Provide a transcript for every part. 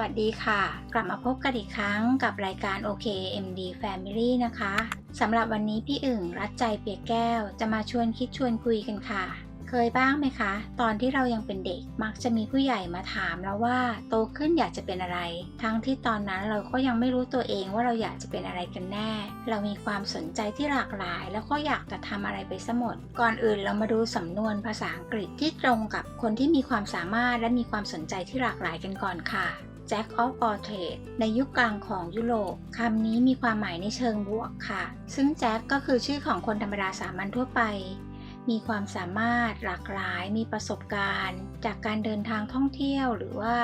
วัสดีค่ะ กลับมาพบกันอีกครั้งกับรายการ OK MD Family นะคะสำหรับวันนี้พี่อึ่งรัดใจเปียกแก้ว จะมาชวนคิดชวนคุยกันค่ะ เคยบ้างไหมคะ ตอนที่เรายังเป็นเด็กมักจะมีผู้ใหญ่มาถามเราว่าโตขึ้นอยากจะเป็นอะไร ทั้งที่ตอนนั้นเราก็ยังไม่รู้ตัวเองว่าเราอยากจะเป็นอะไรกันแน่ เรามีความสนใจที่หลากหลาย แล้วก็อยากจะทำอะไรไปซะหมด ก่อนอื่นเรามาดูสำนวนภาษาอังกฤษที่ตรงกับคนที่มีความสามารถและมีความสนใจที่หลากหลายกันก่อนค่ะ Jack of all trades ในยุคกลางของยุโรปคำนี้มีความหมายในเชิงบวกค่ะ ซึ่งแจ็คก็คือชื่อของคนธรรมดาสามัญทั่วไป มีความสามารถหลากหลาย มีประสบการณ์ จากการเดินทางท่องเที่ยวหรือว่า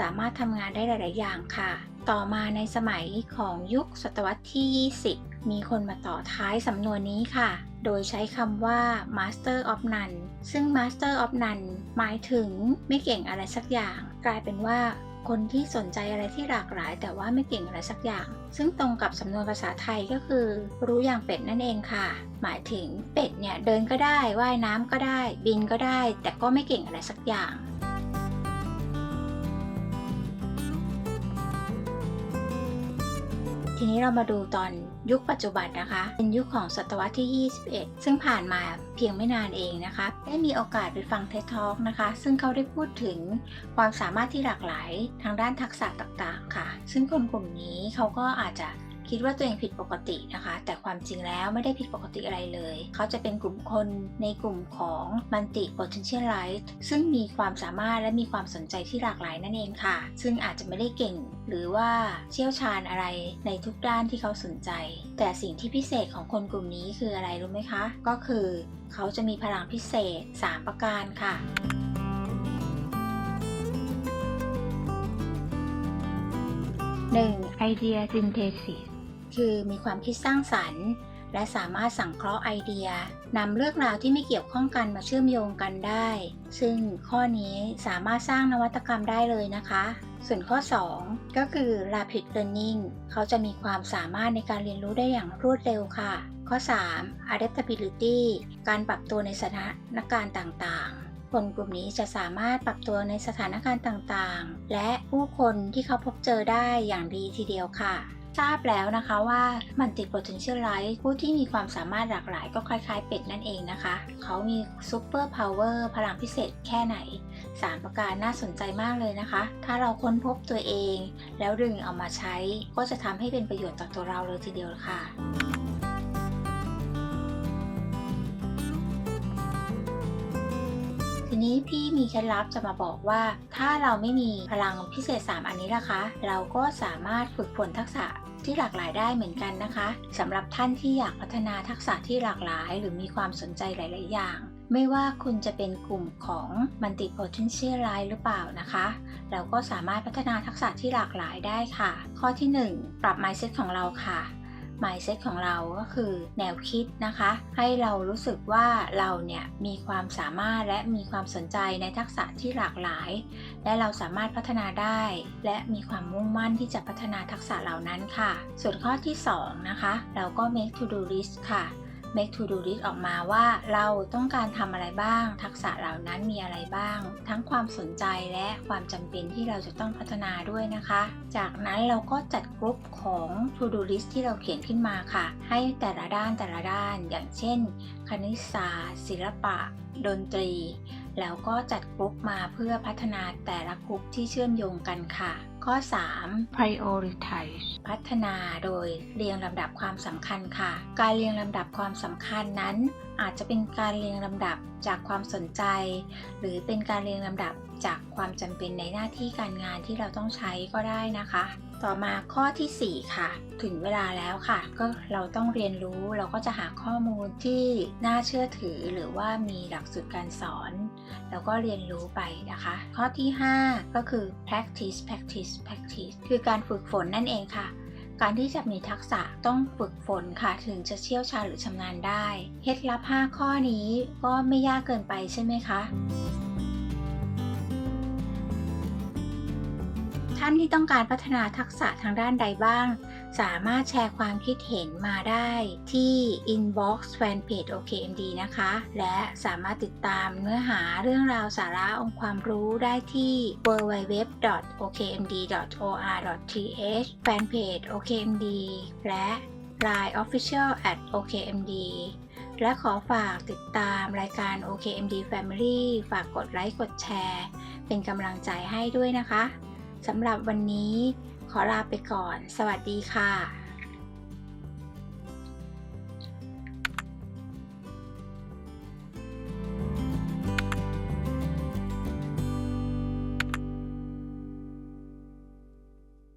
สามารถทำงานได้หลาย ๆ อย่างค่ะ ต่อมาในสมัยของยุคศตวรรษที่ 20 มีคนมาต่อท้ายสำนวนนี้ค่ะ โดยใช้คำว่า Master of None ซึ่ง Master of None หมายถึงไม่เก่งอะไรสักอย่าง กลายเป็นว่า คนที่สนใจอะไรที่หลากหลาย แต่ว่าไม่เก่งอะไรสักอย่าง ซึ่งตรงกับสำนวนภาษาไทยก็คือ รู้อย่างเป็ดนั่นเองค่ะ หมายถึงเป็ดเนี่ยเดินก็ได้ว่ายน้ำก็ได้ บินก็ได้ แต่ก็ไม่เก่งอะไรสักอย่าง ทีนี้เรามาดูตอนยุคปัจจุบันนะคะ เป็นยุคของศตวรรษที่ 21 ซึ่งผ่านมาเพียงไม่นานเองนะคะ ได้มีโอกาสไปฟังเท็ตทอกนะคะ ซึ่งเขาได้พูดถึงความสามารถที่หลากหลายทางด้านทักษะต่างๆค่ะ ซึ่งคนกลุ่มนี้เขาก็อาจจะ คิดว่าตัวเองผิดปกตินะคะ แต่ความจริงแล้วไม่ได้ผิดปกติอะไรเลย เขาจะเป็นกลุ่มคนในกลุ่มของ multi potentialite ซึ่งมีความสามารถและมีความสนใจที่หลากหลายนั่นเองค่ะ ซึ่งอาจจะไม่ได้เก่ง หรือว่าเชี่ยวชาญอะไรในทุกด้านที่เขาสนใจ แต่สิ่งที่พิเศษของคนกลุ่มนี้คืออะไรรู้ไหมคะ ก็คือเขาจะมีพลังพิเศษ 3 ประการค่ะ 1. Idea Synthesis คือมีความคิดสร้างสรรค์ และสามารถสังเคราะห์ไอเดียนำเรื่องราวที่ไม่เกี่ยวข้องกันมาเชื่อมโยงกันได้ ซึ่งข้อนี้สามารถสร้างนวัตกรรมได้เลยนะคะ ส่วนข้อ 2 ก็คือ Rapid Learning เขาจะมีความสามารถในการเรียนรู้ได้อย่างรวดเร็วค่ะ ข้อ 3 Adaptability การปรับตัวในสถานการณ์ต่างๆคนกลุ่มนี้จะสามารถปรับตัวในสถานการณ์ต่างๆ และผู้คนที่เขาพบเจอได้อย่างดีทีเดียวค่ะ ทราบแล้วนะคะว่ามันติด potentialite ผู้ที่มีความสามารถหลากหลายก็คล้ายๆ เป็ดนั่นเองนะคะ เขามี super power พลังพิเศษแค่ไหน 3 ประการน่าสนใจมากเลยนะคะ ถ้าเราค้นพบตัวเอง แล้วดึงเอามาใช้ก็จะทำให้เป็นประโยชน์ต่อตัวเราเลยทีเดียวค่ะ นี้พี่มีเคล็ดลับจะมาบอกว่า ถ้าเราไม่มีพลังพิเศษ 3 อันนี้ล่ะคะ เราก็สามารถฝึกฝนทักษะที่หลากหลายได้เหมือนกันนะคะสำหรับท่านที่อยากพัฒนาทักษะที่หลากหลาย หรือมีความสนใจหลาย ๆ อย่าง ไม่ว่าคุณจะเป็นกลุ่มของ multi potentialite หรือเปล่านะคะ เราก็สามารถพัฒนาทักษะที่หลากหลายได้ค่ะ ข้อที่ 1 ปรับ mindset ของเราค่ะ mindset ของเราก็คือแนวคิดนะคะ ให้เรารู้สึกว่าเราเนี่ยมีความสามารถและมีความสนใจในทักษะที่หลากหลาย และเราสามารถพัฒนาได้ และมีความมุ่งมั่นที่จะพัฒนาทักษะเหล่านั้นค่ะ ส่วนข้อที่ 2 นะคะ เราก็ make to do list ค่ะ make to do list ออกมาว่าเราต้องการทำอะไรบ้าง ทักษะเหล่านั้นมีอะไรบ้าง ทั้งความสนใจและความจำเป็นที่เราจะต้องพัฒนาด้วยนะคะ จากนั้นเราก็จัดกลุ่มของ to do list ที่เราเขียนขึ้นมาค่ะ ให้แต่ละด้านแต่ละด้าน อย่างเช่น คณิตศาสตร์ ศิลปะ ดนตรี แล้วก็จัดกลุ่มมาเพื่อพัฒนาแต่ละกลุ่มที่เชื่อมโยงกันค่ะ ข้อ 3 prioritize พัฒนาโดยเรียงลำดับความสำคัญค่ะ การเรียงลำดับความสำคัญนั้น อาจจะเป็นการเรียงลำดับจากความสนใจ หรือเป็นการเรียงลำดับ จากความจำเป็นในหน้าที่การงานที่เราต้องใช้ก็ได้นะคะ ต่อมาข้อทีสี่ 4 ค่ะ ถึงเวลาแล้วค่ะ ก็เราต้องเรียนรู้เราก็จะหาข้อมูลที่น่าเชื่อถือหรือว่ามีหลักสูตรการสอน แล้วก็เรียนรู้ไปนะคะ ข้อที่ 5 ก็คือ practice practice practice คือการฝึกฝนนั่นเองค่ะการที่จะมีทักษะต้องฝึกฝนค่ะ ถึงจะเชี่ยวชาญหรือชำนาญได้ เคล็ดลับ 5 ข้อนี้ก็ไม่ยากเกินไปใช่ไหมคะานที่ต้องการพัฒนาทักษะทางด้านใดบ้าง สามารถแชร์ความคิดเห็นมาได้ที่ inbox fanpage OKMD นะคะ และสามารถติดตามเนื้อหาเรื่องราวสาระองค์ความรู้ได้ที่ www.okmd.or.th fanpage OKMD และ Line Official at OKMD และขอฝากติดตามรายการ OKMD Family ฝากกดไลค์กดแชร์ เป็นกำลังใจให้ด้วยนะคะ สำหรับวันนี้ขอลาไปก่อน สวัสดีค่ะ